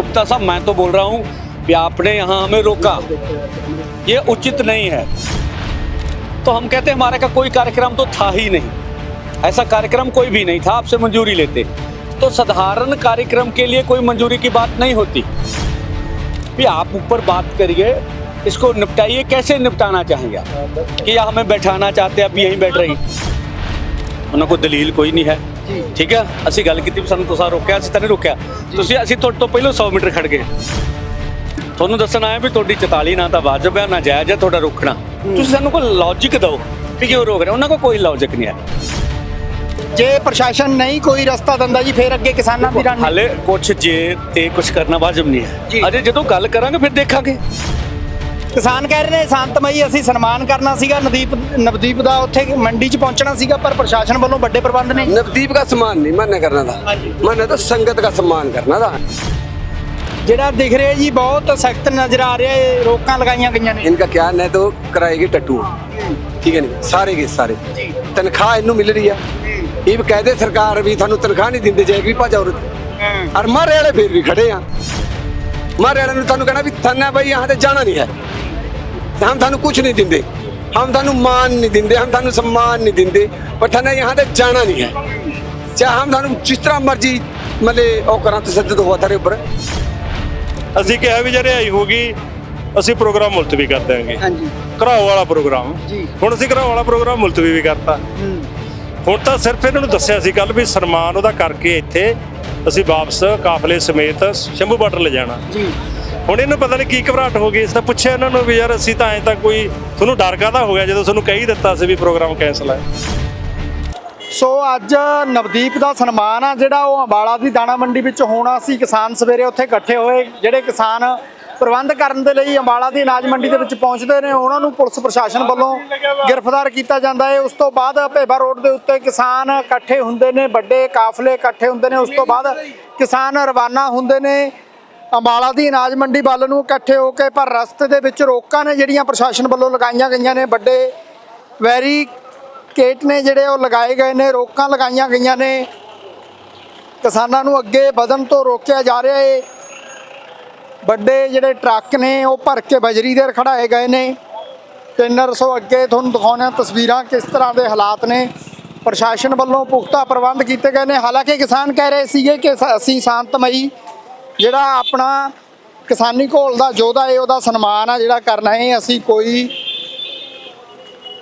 गुप्ता साहब, मैं तो बोल रहा हूँ कि आपने यहाँ हमें रोका। ये उचित नहीं है। तो हम कहते हमारे का कोई कार्यक्रम तो था ही नहीं। ऐसा कार्यक्रम कोई भी नहीं था, आपसे मंजूरी लेते। तो साधारण कार्यक्रम के लिए कोई मंजूरी की बात नहीं होती। भी आप ऊपर बात करिए, इसको निपटाइए, कैसे निपटाना चाहेंगे आप? कि या हमें बैठाना चाहते हैं अब यहीं बैठ रही उनको दलील कोई नहीं है। ਠੀਕ ਹੈ? ਅਸੀਂ ਗੱਲ ਕੀਤੀ ਵੀ ਸਾਨੂੰ ਤੁਸੀਂ ਰੋਕਿਆ ਅਸੀਂ ਤਾਂ ਨਹੀਂ ਰੋਕਿਆ। ਤੁਸੀਂ ਅਸੀਂ ਤੁਹਾਡੇ ਤੋਂ ਪਹਿਲਾਂ 100 ਮੀਟਰ ਖੜ ਗਏ। ਤੁਹਾਨੂੰ ਦੱਸਣ ਆਇਆ ਵੀ ਤੁਹਾਡੀ 44 ਨਾ ਤਾਂ ਵਾਜਬ ਹੈ ਨਾ ਜਾਇਜ਼ ਹੈ ਤੁਹਾਡਾ ਰੋਕਣਾ। ਤੁਸੀਂ ਸਾਨੂੰ ਕੋਈ ਲੌਜੀਕ ਦਿਓ ਵੀ ਕਿਉਂ ਰੋਕ ਰਹੇ ਹੋ? ਉਹਨਾਂ ਕੋਲ ਕੋਈ ਲੌਜੀਕ ਨਹੀਂ ਹੈ। ਜੇ ਪ੍ਰਸ਼ਾਸਨ ਨਹੀਂ ਕੋਈ ਰਸਤਾ ਦਿੰਦਾ ਜੀ ਫਿਰ ਅੱਗੇ ਕਿਸਾਨਾਂ ਦੀ ਰਣ ਹਾਲੇ ਕੁਛ ਜੇ ਤੇ ਕੁਛ ਕਰਨਾ ਵਾਜਬ ਨਹੀਂ। ਹੈ। ਅਜੇ ਜਦੋਂ ਗੱਲ ਕਰਾਂਗੇ ਫਿਰ ਦੇਖਾਂਗੇ। ਕਿਸਾਨ ਕਹਿ ਰਹੇ ਨੇ ਸ਼ਾਂਤਮਈ ਅਸੀਂ ਸਨਮਾਨ ਕਰਨਾ ਸੀਗਾ ਨਦੀਪ ਨਵਦੀਪ ਦਾ ਉੱਥੇ ਮੰਡੀ 'ਚ ਪਹੁੰਚਣਾ ਸੀਗਾ ਪਰ ਪ੍ਰਸ਼ਾਸਨ ਵੱਲੋਂ ਵੱਡੇ ਪ੍ਰਬੰਧ ਨੇ नवदीप का सम्मान नहीं मान्य करना था ਹਾਂਜੀ। मान्य तो संगत का सम्मान करना था ਜਿਹੜਾ ਦਿਖ ਰਿਹਾ ਜੀ ਬਹੁਤ ਸਖਤ ਨਜ਼ਰ ਆ ਰਿਹਾ ਹੈ ਰੋਕਾਂ ਲਗਾਈਆਂ ਗਈਆਂ ਨੇ इनका क्या नहीं तो कराएगी टट्टू ठीक है नहीं सारे के सारे तनख्वाह इनू मिल रही है ये भी कहते सरकार भी थानू तनख्वाह नहीं दिंदे जाएगी भज औरत और मारे वाले फिर भी खड़े हैं मारे वाले ने थानू कहना भी थाना भाई यहाँ से जाना नहीं है ਹਮ ਤੁਹਾਨੂੰ ਕੁਝ ਨਹੀਂ ਦਿੰਦੇ। ਹਮ ਤੁਹਾਨੂੰ ਮਾਨ ਨਹੀਂ ਦਿੰਦੇ ਹਮ ਤੁਹਾਨੂੰ ਸਨਮਾਨ ਨਹੀਂ ਦਿੰਦੇ। ਪਰ ਥਾਨਾ यहाँ ਤੇ ਜਾਣਾ ਨਹੀਂ ਹੈ। ਚਾਹੇ ਹਮ ਤੁਹਾਨੂੰ ਜਿਸ ਤਰ੍ਹਾਂ ਮਰਜ਼ੀ ਮਤਲਬ ਉਹ ਕਰਾਂ ਤਸੱਦਦ ਹੋਆ ਤਾਰੇ ਉੱਪਰ। ਅਸੀਂ ਕਿਹਾ ਵੀ ਜੇ ਰਿਹਾਈ ਹੋ ਗਈ ਅਸੀਂ ਪ੍ਰੋਗਰਾਮ ਮੁਲਤਵੀ ਕਰ ਦਿਆਂਗੇ। ਹਾਂਜੀ। ਘਰਾਓ ਵਾਲਾ ਪ੍ਰੋਗਰਾਮ। ਜੀ। ਹੁਣ ਅਸੀਂ ਘਰਾਓ ਵਾਲਾ ਪ੍ਰੋਗਰਾਮ ਮੁਲਤਵੀ ਵੀ ਕਰਤਾ। ਹੁਣ ਤਾਂ ਸਿਰਫ ਇਹਨਾਂ ਨੂੰ ਦੱਸਿਆ ਸੀ ਕੱਲ ਵੀ ਸਨਮਾਨ ਉਹਦਾ ਕਰਕੇ ਇੱਥੇ ਅਸੀਂ ਵਾਪਸ ਕਾਫਲੇ ਸਮੇਤ ਸ਼ੰਭੂ ਬਾਰਡਰ ਲੈ ਜਾਣਾ। ਜੀ। ਹੁਣ ਇਹਨੂੰ ਪਤਾ ਨਹੀਂ ਕੀ ਘਬਰਾਹਟ ਹੋ ਗਈ, ਇਸ ਤਾਂ ਪੁੱਛਿਆ ਇਹਨਾਂ ਨੂੰ ਵੀ ਯਾਰ ਅਸੀਂ ਤਾਂ ਐਂ ਤਾਂ ਕੋਈ ਤੁਹਾਨੂੰ ਡਰ ਕਾਹਦਾ ਹੋ ਗਿਆ ਜਦੋਂ ਤੁਹਾਨੂੰ ਕਹੀ ਦਿੱਤਾ ਸੀ ਵੀ ਪ੍ਰੋਗਰਾਮ ਕੈਂਸਲ ਹੈ। ਸੋ ਅੱਜ ਨਵਦੀਪ ਦਾ ਸਨਮਾਨ ਆ, ਜਿਹੜਾ ਉਹ ਅੰਬਾਲਾ ਦੀ ਦਾਣਾ ਮੰਡੀ ਵਿੱਚ ਹੋਣਾ ਸੀ। ਕਿਸਾਨ ਸਵੇਰੇ ਉੱਥੇ ਇਕੱਠੇ ਹੋਏ, ਜਿਹੜੇ ਕਿਸਾਨ ਪ੍ਰਬੰਧ ਕਰਨ ਦੇ ਲਈ ਅੰਬਾਲਾ ਦੀ ਅਨਾਜ ਮੰਡੀ ਦੇ ਵਿੱਚ ਪਹੁੰਚਦੇ ਨੇ, ਉਹਨਾਂ ਨੂੰ ਪੁਲਿਸ ਪ੍ਰਸ਼ਾਸਨ ਵੱਲੋਂ ਗ੍ਰਿਫਤਾਰ ਕੀਤਾ ਜਾਂਦਾ ਹੈ। ਉਸ ਤੋਂ ਬਾਅਦ ਭੇਬਾ ਰੋਡ ਦੇ ਉੱਤੇ ਕਿਸਾਨ ਇਕੱਠੇ ਹੁੰਦੇ ਨੇ, ਵੱਡੇ ਕਾਫਲੇ ਇਕੱਠੇ ਹੁੰਦੇ ਨੇ, ਉਸ ਤੋਂ ਬਾਅਦ ਕਿਸਾਨ ਰਵਾਨਾ ਹੁੰਦੇ ਨੇ। ਅੰਬਾਲਾ ਦੀ ਅਨਾਜ ਮੰਡੀ ਵੱਲ ਨੂੰ ਇਕੱਠੇ ਹੋ ਕੇ ਪਰ ਰਸਤੇ ਦੇ ਵਿੱਚ ਰੋਕਾਂ ਨੇ ਜਿਹੜੀਆਂ ਪ੍ਰਸ਼ਾਸਨ ਵੱਲੋਂ ਲਗਾਈਆਂ ਗਈਆਂ ਨੇ। ਵੱਡੇ ਵੈਰੀ ਕੇਟ ਨੇ ਜਿਹੜੇ ਉਹ ਲਗਾਏ ਗਏ ਨੇ, ਰੋਕਾਂ ਲਗਾਈਆਂ ਗਈਆਂ ਨੇ। ਕਿਸਾਨਾਂ ਨੂੰ ਅੱਗੇ ਵਧਣ ਤੋਂ ਰੋਕਿਆ ਜਾ ਰਿਹਾ ਏ। ਵੱਡੇ ਜਿਹੜੇ ਟਰੱਕ ਨੇ ਉਹ ਭਰ ਕੇ ਬਜਰੀ ਦੇ ਖੜਾਏ ਗਏ ਨੇ। ਟ੍ਰੇਨਰ ਸੋ ਅੱਗੇ ਤੁਹਾਨੂੰ ਦਿਖਾਉਂਦੇ ਹਾਂ ਤਸਵੀਰਾਂ ਕਿਸ ਤਰ੍ਹਾਂ ਦੇ ਹਾਲਾਤ ਨੇ। ਪ੍ਰਸ਼ਾਸਨ ਵੱਲੋਂ ਪੁਖਤਾ ਪ੍ਰਬੰਧ ਕੀਤੇ ਗਏ ਨੇ। ਹਾਲਾਂਕਿ ਕਿਸਾਨ ਕਹਿ ਰਹੇ ਸੀਗੇ ਕਿ ਅਸੀਂ ਸ਼ਾਂਤਮਈ ਜਿਹੜਾ ਆਪਣਾ ਕਿਸਾਨੀ ਘੋਲ ਦਾ ਯੋਧਾ ਹੈ, ਉਹਦਾ ਸਨਮਾਨ ਆ ਜਿਹੜਾ ਕਰਨਾ ਹੈ। ਅਸੀਂ ਕੋਈ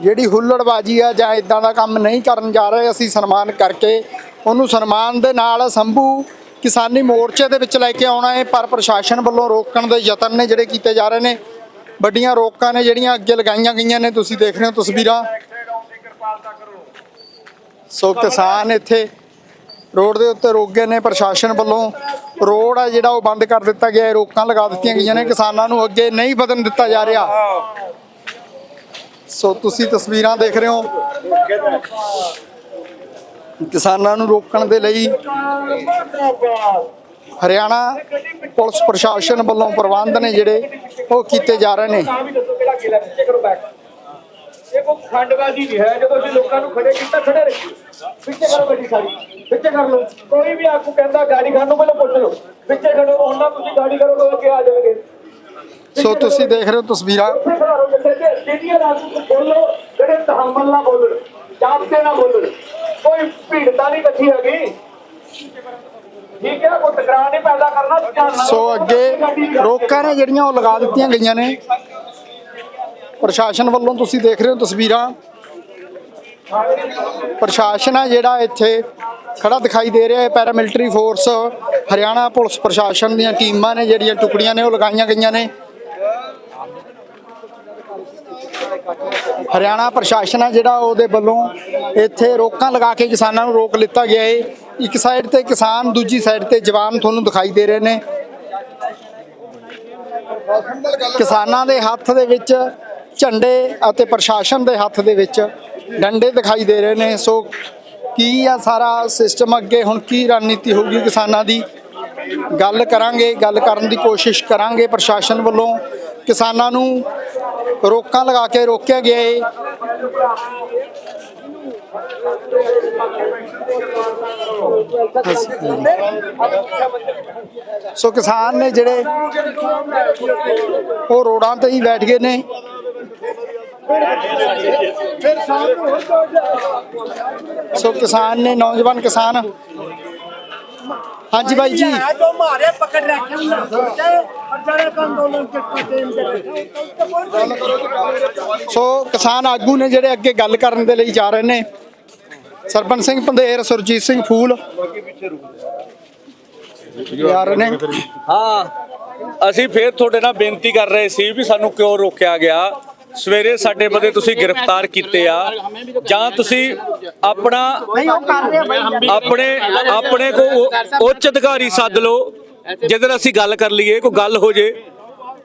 ਜਿਹੜੀ ਹੁੱਲੜਬਾਜੀ ਆ ਜਾਂ ਇਦਾਂ ਦਾ ਕੰਮ ਨਹੀਂ ਕਰਨ ਜਾ ਰਹੇ, ਅਸੀਂ ਸਨਮਾਨ ਕਰਕੇ ਉਹਨੂੰ ਸਨਮਾਨ ਦੇ ਨਾਲ ਸੰਭੂ ਕਿਸਾਨੀ ਮੋਰਚੇ ਦੇ ਵਿੱਚ ਲੈ ਕੇ ਆਉਣਾ ਹੈ। ਪਰ ਪ੍ਰਸ਼ਾਸਨ ਵੱਲੋਂ ਰੋਕਣ ਦੇ ਯਤਨ ਨੇ ਜਿਹੜੇ ਕੀਤੇ ਜਾ ਰਹੇ ਨੇ, ਵੱਡੀਆਂ ਰੋਕਾਂ ਨੇ ਜਿਹੜੀਆਂ ਅੱਗੇ ਲਗਾਈਆਂ ਗਈਆਂ ਨੇ, ਤੁਸੀਂ ਦੇਖ ਰਹੇ ਹੋ ਤਸਵੀਰਾਂ। ਸੋ ਕਿਸਾਨ ਇੱਥੇ ਰੋਡ ਦੇ ਉੱਤੇ ਰੁਕ ਗਏ ਨੇ, ਪ੍ਰਸ਼ਾਸਨ ਵੱਲੋਂ ਰੋਡ ਆ ਜਿਹੜਾ ਉਹ ਬੰਦ ਕਰ ਦਿੱਤਾ ਗਿਆ ਹੈ, ਰੋਕਾਂ ਲਗਾ ਦਿੱਤੀਆਂ ਗਈਆਂ ਨੇ, ਕਿਸਾਨਾਂ ਨੂੰ ਅੱਗੇ ਨਹੀਂ ਵਧਣ ਦਿੱਤਾ ਜਾ ਰਿਹਾ। ਸੋ ਤੁਸੀਂ ਤਸਵੀਰਾਂ ਦੇਖ ਰਹੇ ਹੋ। ਕਿਸਾਨਾਂ ਨੂੰ ਰੋਕਣ ਦੇ ਲਈ ਹਰਿਆਣਾ ਪੁਲਿਸ ਪ੍ਰਸ਼ਾਸਨ ਵੱਲੋਂ ਪ੍ਰਬੰਧ ਨੇ ਜਿਹੜੇ ਉਹ ਕੀਤੇ ਜਾ ਰਹੇ ਨੇ। ਇਹ ਕੋਈ ਖੰਡਬਾਜ਼ੀ ਨਹੀਂ ਹੈ। ਜਦੋਂ ਅਸੀਂ ਲੋਕਾਂ ਨੂੰ ਖੜੇ ਕੀਤਾ ਖੜੇ ਰੱਖੀ ਪਿੱਛੇ ਕਰੋ ਗੱਡੀ ਸਾਰੀ। ਪਿੱਛੇ ਕਰ ਲਓ। ਕੋਈ ਵੀ ਆਕੂ ਕਹਿੰਦਾ ਗਾੜੀ ਖਾਣ ਨੂੰ ਪਹਿਲਾਂ ਪੁੱਛ ਲਓ। ਪਿੱਛੇ ਖੜੋ। ਉਹਨਾਂ ਤੁਸੀਂ ਗਾੜੀ ਕਰੋ ਤਾਂ ਅੱਗੇ ਆ ਜਾਣਗੇ। ਸੋ ਤੁਸੀਂ ਦੇਖ ਰਹੇ ਹੋ ਤਸਵੀਰਾਂ। ਆਕੂ ਨੂੰ ਬੋਲੋ ਜਿਹੜੇ ਤਹਮਲ ਨਾ ਬੋਲਣ ਜਾਪਤੇ ਨਾ ਬੋਲਣ ਕੋਈ ਭੀੜਤਾ ਨਹੀਂ ਇਕੱਠੀ ਹੈਗੀ। ਠੀਕ ਹੈ ਕੋਈ ਟਕਰਾਅ ਨਹੀਂ ਪੈਦਾ ਕਰਨਾ ਸੋ ਅੱਗੇ ਰੋਕਾਂ ਨੇ ਜਿਹੜੀਆਂ ਉਹ ਲਗਾ ਦਿੱਤੀਆਂ ਗਈਆਂ ਨੇ। ਪ੍ਰਸ਼ਾਸਨ ਵੱਲੋਂ ਤੁਸੀਂ ਦੇਖ ਰਹੇ ਹੋ ਤਸਵੀਰਾਂ। ਪ੍ਰਸ਼ਾਸਨ ਆ ਜਿਹੜਾ ਇੱਥੇ ਖੜਾ ਦਿਖਾਈ ਦੇ ਰਿਹਾ ਹੈ। ਪੈਰਾਮਿਲਟਰੀ ਫੋਰਸ, ਹਰਿਆਣਾ ਪੁਲਿਸ ਪ੍ਰਸ਼ਾਸਨ ਦੀਆਂ ਟੀਮਾਂ ਨੇ, ਜਿਹੜੀਆਂ ਟੁਕੜੀਆਂ ਨੇ, ਉਹ ਲਗਾਈਆਂ ਗਈਆਂ ਨੇ। ਹਰਿਆਣਾ ਪ੍ਰਸ਼ਾਸਨ ਆ ਜਿਹੜਾ ਉਹਦੇ ਵੱਲੋਂ ਇੱਥੇ ਰੋਕਾਂ ਲਗਾ ਕੇ ਕਿਸਾਨਾਂ ਨੂੰ ਰੋਕ ਲਿੱਤਾ ਗਿਆ ਹੈ। ਇੱਕ ਸਾਈਡ ਤੇ ਕਿਸਾਨ, ਦੂਜੀ ਸਾਈਡ ਤੇ ਜਵਾਨ ਤੁਹਾਨੂੰ ਦਿਖਾਈ ਦੇ ਰਹੇ ਨੇ। ਕਿਸਾਨਾਂ ਦੇ ਹੱਥ ਦੇ ਵਿੱਚ ਝੰਡੇ ਅਤੇ ਪ੍ਰਸ਼ਾਸਨ ਦੇ ਹੱਥ ਦੇ ਵਿੱਚ ਡੰਡੇ ਦਿਖਾਈ ਦੇ ਰਹੇ ਨੇ। ਸੋ ਕੀ ਆ ਸਾਰਾ ਸਿਸਟਮ ਅੱਗੇ? ਹੁਣ ਕੀ ਰਣਨੀਤੀ ਹੋਊਗੀ ਕਿਸਾਨਾਂ ਦੀ? ਗੱਲ ਕਰਾਂਗੇ, ਗੱਲ ਕਰਨ ਦੀ ਕੋਸ਼ਿਸ਼ ਕਰਾਂਗੇ ਪ੍ਰਸ਼ਾਸਨ ਵੱਲੋਂ। ਕਿਸਾਨਾਂ ਨੂੰ ਰੋਕਾਂ ਲਗਾ ਕੇ ਰੋਕਿਆ ਗਿਆ ਏ। ਸੋ ਕਿਸਾਨ ਨੇ ਜਿਹੜੇ ਉਹ ਰੋਡਾਂ ਤੇ ਹੀ ਬੈਠ ਗਏ ਨੇ। ਸੋ ਕਿਸਾਨ ਨੇ ਨੌਜਵਾਨ ਕਿਸਾਨ। ਹਾਂਜੀ ਬਾਈ ਜੀ। ਸੋ ਕਿਸਾਨ ਆਗੂ ਨੇ ਜਿਹੜੇ ਅੱਗੇ ਗੱਲ ਕਰਨ ਦੇ ਲਈ ਜਾ ਰਹੇ ਨੇ। ਸਰਪੰਚ ਸਿੰਘ ਪੰਦੇਰ ਸੁਰਜੀਤ ਸਿੰਘ ਫੂਲ। ਨੇ। ਹਾਂ ਅਸੀਂ ਫੇਰ ਤੁਹਾਡੇ ਨਾਲ ਬੇਨਤੀ ਕਰ ਰਹੇ ਸੀ ਵੀ ਸਾਨੂੰ ਕਿਉਂ ਰੋਕਿਆ ਗਿਆ। ਸਵੇਰੇ ਸਾਡੇ ਬੰਦੇ ਤੁਸੀਂ ਗ੍ਰਿਫਤਾਰ ਕੀਤੇ ਆ। ਜਾਂ ਤੁਸੀਂ ਆਪਣਾ ਆਪਣੇ ਆਪਣੇ ਕੋ ਉੱਚ ਅਧਿਕਾਰੀ ਸੱਦ ਲਓ। ਜਿਹਦੇ ਨਾਲ ਅਸੀਂ ਗੱਲ ਕਰ ਲਈਏ ਕੋਈ ਗੱਲ ਹੋ ਜੇ।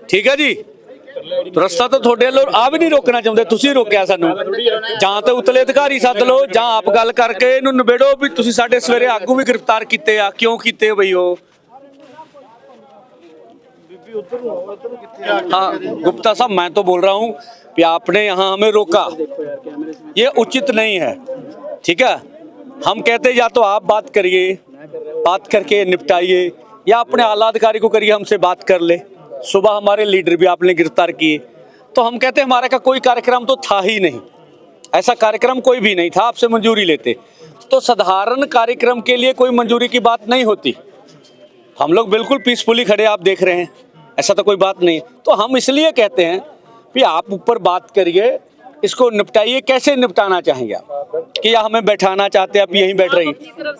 ਠੀਕ ਹੈ ਜੀ? ਰਸਤਾ ਤਾਂ ਤੁਹਾਡੇ ਵੱਲੋਂ ਆ ਵੀ ਨਹੀਂ ਰੋਕਣਾ ਚਾਹੁੰਦੇ। ਤੁਸੀਂ ਰੋਕਿਆ ਸਾਨੂੰ। ਜਾਂ ਤਾਂ ਉਤਲੇ ਅਧਿਕਾਰੀ ਸੱਦ ਲਓ ਜਾਂ ਆਪ ਗੱਲ ਕਰਕੇ ਇਹਨੂੰ ਨਿਬੇੜੋ ਵੀ ਤੁਸੀਂ ਸਾਡੇ ਸਵੇਰੇ ਆਗੂ ਵੀ ਗ੍ਰਿਫਤਾਰ ਕੀਤੇ ਆ। ਕਿਉਂ ਕੀਤੇ ਬਈ ਉਹ? हाँ गुप्ता साहब मैं तो बोल रहा हूँ कि आपने यहाँ हमें रोका ये उचित नहीं है ठीक है हम कहते या तो आप बात करिए बात करके निपटाइए या अपने आला अधिकारी को करिए हमसे बात कर ले सुबह हमारे लीडर भी आपने गिरफ़्तार किए तो हम कहते हमारे का कोई कार्यक्रम तो था ही नहीं ऐसा कार्यक्रम कोई भी नहीं था आपसे मंजूरी लेते तो साधारण कार्यक्रम के लिए कोई मंजूरी की बात नहीं होती हम लोग बिल्कुल पीसफुली खड़े आप देख रहे हैं ऐसा तो कोई बात नहीं तो हम इसलिए कहते हैं कि आप ऊपर बात करिए इसको निपटाइए। कैसे निपटाना चाहेंगे आप? कि या हमें बैठाना चाहते हैं आप यहीं बैठ रही निपटाना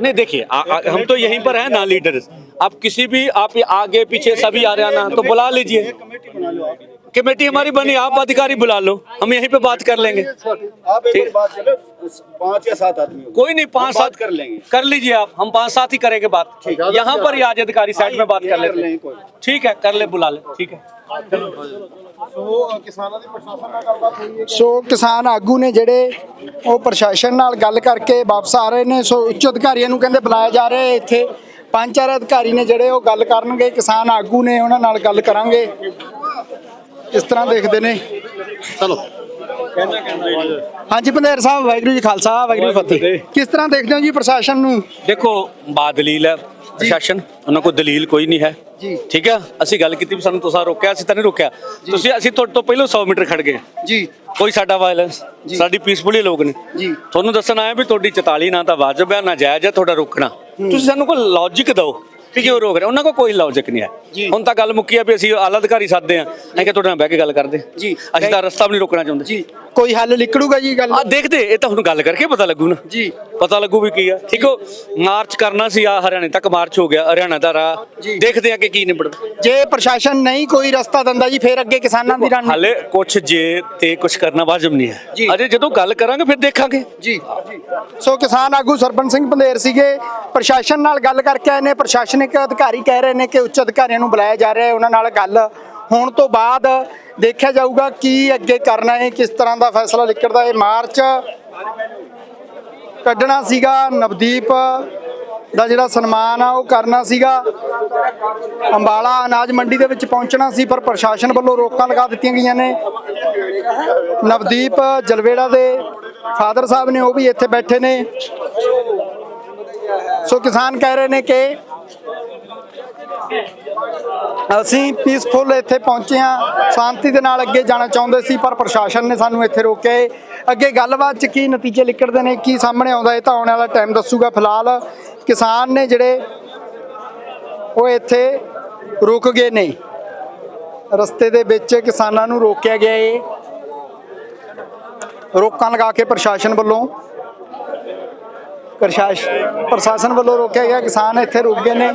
नहीं देखिए हम तो यहीं पर हैं ना लीडर आप किसी भी आप आगे पीछे सभी आ रहे ना तो बुला लीजिए। कमेटी हमारी बनी आप अधिकारी बुला लो हम यहीं पे बात कर लेंगे आप एक बात चलो पाँच या सात आदमी हो कोई नहीं पांच हम बात सात कर लेंगे। कर लीजिए आप हम पांच सात ही करेंगे बात ठीक है। यहाँ पर ही आज अधिकारी साइड में बात कर कर लेते लेंगे हैं कोई ठीक है कर ले बुला ले ठीक है ਸੋ ਕਿਸਾਨਾਂ ਦੀ ਪ੍ਰਸ਼ਾਸਨ ਨਾਲ ਗੱਲਬਾਤ ਹੋਈ ਹੈ ਸੋ ਕਿਸਾਨ ਆਗੂ ਨੇ ਜਿਹੜੇ ਉਹ ਪ੍ਰਸ਼ਾਸਨ ਨਾਲ ਗੱਲ ਕਰਕੇ ਵਾਪਸ ਆ ਰਹੇ ਨੇ ਸੋ ਉੱਚ ਅਧਿਕਾਰੀਆਂ ਨੂੰ ਕਹਿੰਦੇ ਬੁਲਾਇਆ ਜਾ ਰਿਹਾ ਹੈ ਇੱਥੇ ਪੰਜ ਚਾਰ ਅਧਿਕਾਰੀ ਨੇ ਜਿਹੜੇ ਉਹ ਗੱਲ ਕਰਨਗੇ ਕਿਸਾਨ ਆਗੂ ਨੇ ਉਹਨਾਂ ਨਾਲ ਗੱਲ ਕਰਾਂਗੇ ਇਸ ਤਰ੍ਹਾਂ ਦੇਖਦੇ ਨੇ? ਚਲੋ। ਹਾਂਜੀ ਪੰਦੇਰ ਸਾਹਿਬ ਵਾਹਿਗੁਰੂ ਜੀ ਖਾਲਸਾ ਵਾਹਿਗੁਰੂ ਜੀ ਫਤਿਹ। ਕਿਸ ਤਰ੍ਹਾਂ ਦੇਖਦੇ ਹੋ ਜੀ ਪ੍ਰਸ਼ਾਸਨ ਨੂੰ? ਦੇਖੋ ਬਾਦਲੀਲ ਹੈ ਪ੍ਰਸ਼ਾਸਨ ਉਹਨਾਂ ਕੋਲ ਦਲੀਲ ਕੋਈ ਨਹੀਂ ਹੈ। ਜੀ। ਠੀਕ ਹੈ? ਅਸੀਂ ਗੱਲ ਕੀਤੀ ਵੀ ਸਾਨੂੰ ਤੁਸੀਂ ਰੋਕਿਆ ਅਸੀਂ ਤਾਂ ਨਹੀਂ ਰੋਕਿਆ। ਤੁਸੀਂ ਅਸੀਂ ਤੁਹਾਡੇ ਤੋਂ ਪਹਿਲਾਂ 100 ਮੀਟਰ ਖੜ ਗਏ। ਜੀ। ਕੋਈ ਸਾਡਾ ਵਾਇਲੈਂਸ ਸਾਡੀ ਪੀਸਫੁਲੀ ਲੋਕ ਨੇ। ਜੀ। ਤੁਹਾਨੂੰ ਦੱਸਣ ਆਇਆ ਵੀ ਤੁਹਾਡੀ 44 ਨਾ ਤਾਂ ਵਾਜਬ ਹੈ ਨਾ ਜਾਇਜ਼ ਹੈ ਤੁਹਾਡਾ ਰੋਕਣਾ। ਤੁਸੀਂ ਸਾਨੂੰ ਕੋਈ ਲੌਜੀਕ ਦਿਓ। ਵੀ ਕਿਉਂ ਰੋਕ ਰਹੇ। ਉਹਨਾਂ ਕੋਲ ਕੋਈ ਲੌਜੀਕ ਨਹੀਂ ਹੈ। ਹੁਣ ਤਾਂ ਗੱਲ ਮੁੱਕੀ ਆ ਵੀ ਅਸੀਂ ਆਲਾ ਅਧਿਕਾਰੀ ਸਾਧਦੇ ਆ ਐਂ ਕਿ ਤੁਹਾਡੇ ਨਾਲ ਬਹਿ ਕੇ ਗੱਲ ਕਰਦੇ। ਜੀ। ਅਸੀਂ ਤਾਂ ਰਸਤਾ ਵੀ ਨਹੀਂ ਰੋਕਣਾ ਚਾਹੁੰਦੇ। ਜੀ। ਕੋਈ ਹੱਲ ਨਿਕਲੂਗਾ ਜੀ ਗੱਲ ਆ ਦੇਖਦੇ ਇਹ ਤਾਂ ਹੁਣ ਗੱਲ ਕਰਕੇ ਪਤਾ ਲੱਗੂ ਨਾ। ਜੀ। ਪਤਾ ਲੱਗੂ ਵੀ ਕੀ ਆ। ਠੀਕ ਹੋ? ਮਾਰਚ ਕਰਨਾ ਸੀ ਆ ਹਰਿਆਣੇ ਤੱਕ ਮਾਰਚ ਹੋ ਗਿਆ ਹਰਿਆਣਾ ਦਾ ਰਾਹ। ਜੀ। ਦੇਖਦੇ ਆ ਕਿ ਕੀ ਨਿਬੜਦਾ। ਜੇ ਪ੍ਰਸ਼ਾਸਨ ਨਹੀਂ ਕੋਈ ਰਸਤਾ ਦਿੰਦਾ ਜੀ ਫਿਰ ਅੱਗੇ ਕਿਸਾਨਾਂ ਦੀ ਰਣ ਹਾਲੇ ਕੁਛ ਜੇ ਤੇ ਕੁਛ ਕਰਨਾ ਵਾਜਬ ਨਹੀਂ ਜੀ। ਹੈ ਅਜੇ ਜਦੋਂ ਗੱਲ ਕਰਾਂਗੇ ਫਿਰ ਦੇਖਾਂਗੇ। ਜੀ। ਸੋ ਕਿਸਾਨ ਆਗੂ ਸਰਪੰਚ ਸਿੰਘ ਪੰਧੇਰ ਸੀਗੇ। ਪ੍ਰਸ਼ਾਸਨ ਨਾਲ ਗੱਲ ਕਰਕੇ ਆਏ ਨੇ। ਪ੍ਰਸ਼ਾਸਨਿਕ ਅਧਿਕਾਰੀ ਕਹਿ ਰਹੇ ਨੇ ਕਿ ਉੱਚ ਅਧਿਕਾਰੀਆਂ ਨੂੰ ਬੁਲਾਇਆ ਜਾ ਰਿਹਾ ਹੈ, ਉਹਨਾਂ ਨਾਲ ਗੱਲ। ਹੋਣ ਤੋਂ ਬਾਅਦ ਦੇਖਿਆ ਜਾਊਗਾ ਕੀ ਅੱਗੇ ਕਰਨਾ ਹੈ, ਕਿਸ ਤਰ੍ਹਾਂ ਦਾ ਫੈਸਲਾ ਲਿਖੜਦਾ ਹੈ। ਮਾਰਚ ਕੱਢਣਾ ਸੀਗਾ, ਨਵਦੀਪ ਦਾ ਜਿਹੜਾ ਸਨਮਾਨ ਆ, ਉਹ ਕਰਨਾ ਸੀਗਾ। ਅੰਬਾਲਾ ਅਨਾਜ ਮੰਡੀ ਦੇ ਵਿੱਚ ਪਹੁੰਚਣਾ ਸੀ, ਪਰ ਪ੍ਰਸ਼ਾਸਨ ਵੱਲੋਂ ਰੋਕਾਂ ਲਗਾ ਦਿੱਤੀਆਂ ਗਈਆਂ ਨੇ। ਨਵਦੀਪ ਜਲਵੇੜਾ ਦੇ ਫਾਦਰ ਸਾਹਿਬ ਨੇ, ਉਹ ਵੀ ਇੱਥੇ ਬੈਠੇ ਨੇ। ਸੋ ਕਿਸਾਨ ਕਹਿ ਰਹੇ ਨੇ ਕਿ ਅਸੀਂ ਪੀਸਫੁਲ ਇੱਥੇ ਪਹੁੰਚੇ ਹਾਂ। ਸ਼ਾਂਤੀ ਦੇ ਨਾਲ ਅੱਗੇ ਜਾਣਾ ਚਾਹੁੰਦੇ ਸੀ, ਪਰ ਪ੍ਰਸ਼ਾਸਨ ਨੇ ਸਾਨੂੰ ਇੱਥੇ ਰੋਕਿਆ ਏ। ਅੱਗੇ ਗੱਲਬਾਤ ਚ ਕੀ ਨਤੀਜੇ ਨਿਕਲਦੇ ਨੇ, ਕੀ ਸਾਹਮਣੇ ਆਉਂਦਾ ਇਹ ਤਾਂ ਆਉਣ ਵਾਲਾ ਟਾਈਮ ਦੱਸੂਗਾ। ਫਿਲਹਾਲ ਕਿਸਾਨ ਨੇ ਜਿਹੜੇ ਉਹ ਇੱਥੇ ਰੁਕ ਗਏ ਨੇ। ਰਸਤੇ ਦੇ ਵਿੱਚ ਕਿਸਾਨਾਂ ਨੂੰ ਰੋਕਿਆ ਗਿਆ ਏ। ਰੋਕਾਂ ਲਗਾ ਕੇ ਪ੍ਰਸ਼ਾਸਨ ਵੱਲੋਂ ਪ੍ਰਸ਼ਾਸਨ ਪ੍ਰਸ਼ਾਸਨ ਵੱਲੋਂ ਰੋਕਿਆ ਗਿਆ। ਕਿਸਾਨ ਇੱਥੇ ਰੁਕ ਗਏ ਨੇ।